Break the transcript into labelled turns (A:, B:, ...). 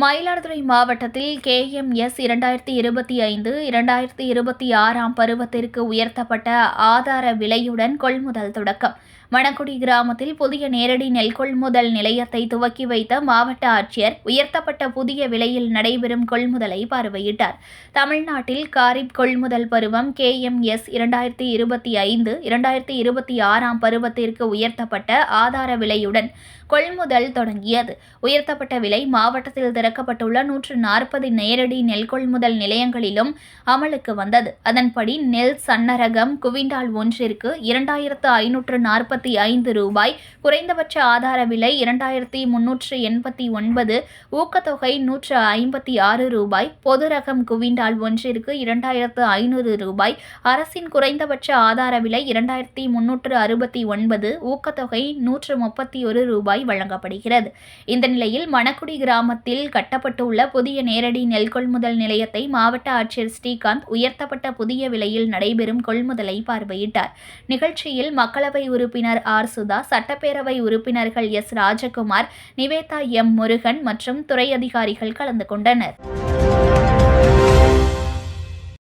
A: மயிலாடுதுறை மாவட்டத்தில் கேஎம்எஸ் இரண்டாயிரத்தி இருபத்தி ஐந்து இரண்டாயிரத்தி இருபத்தி ஆறாம் பருவத்திற்கு உயர்த்தப்பட்ட ஆதார விலையுடன் கொள்முதல் தொடக்கம். மணக்குடி கிராமத்தில் புதிய நேரடி நெல் கொள்முதல் நிலையத்தை துவக்கி வைத்த மாவட்ட ஆட்சியர் உயர்த்தப்பட்ட புதிய விலையில் நடைபெறும் கொள்முதலை பார்வையிட்டார். தமிழ்நாட்டில் காரிப் கொள்முதல் பருவம் கேஎம்எஸ் இரண்டாயிரத்தி இருபத்தி ஐந்து இரண்டாயிரத்தி இருபத்தி ஆறாம் பருவத்திற்கு உயர்த்தப்பட்ட ஆதார விலையுடன் கொள்முதல் தொடங்கியது. உயர்த்தப்பட்ட விலை மாவட்டத்தில் திறக்கப்பட்டுள்ள நூற்று நாற்பது நேரடி நெல் கொள்முதல் நிலையங்களிலும் அமலுக்கு வந்தது. அதன்படி நெல் சன்னரகம் குவிண்டால் ஒன்றிற்கு இரண்டாயிரத்து ஐநூற்று நாற்பத்தி ஐந்து ரூபாய் குறைந்தபட்ச ஆதார விலை இரண்டாயிரத்தி முன்னூற்று எண்பத்தி ஒன்பது ஊக்கத்தொகை நூற்று ஐம்பத்தி ஆறு ரூபாய் பொது ரகம் குவிண்டால் ஒன்றிற்கு இரண்டாயிரத்து ஐநூறு ரூபாய் அரசின் குறைந்தபட்ச ஆதார விலை இரண்டாயிரத்தி முன்னூற்று அறுபத்தி ஒன்பது ஊக்கத்தொகை நூற்று முப்பத்தி ஒரு ரூபாய் வழங்கப்படுகிறது. இந்த நிலையில் மணக்குடி கிராமத்தில் கட்டப்பட்டுள்ள புதிய நேரடி நெல் கொள்முதல் நிலையத்தை மாவட்ட ஆட்சியர் ஸ்ரீகாந்த் உயர்த்தப்பட்ட புதிய விலையில் நடைபெறும் கொள்முதலை பார்வையிட்டார். நிகழ்ச்சியில் மக்களவை உறுப்பினர் ஆர். சுதா சட்டப்பேரவை உறுப்பினர்கள் எஸ். ராஜகுமார் நிவேதா எம். முருகன் மற்றும் துறை அதிகாரிகள் கலந்து கொண்டனர்.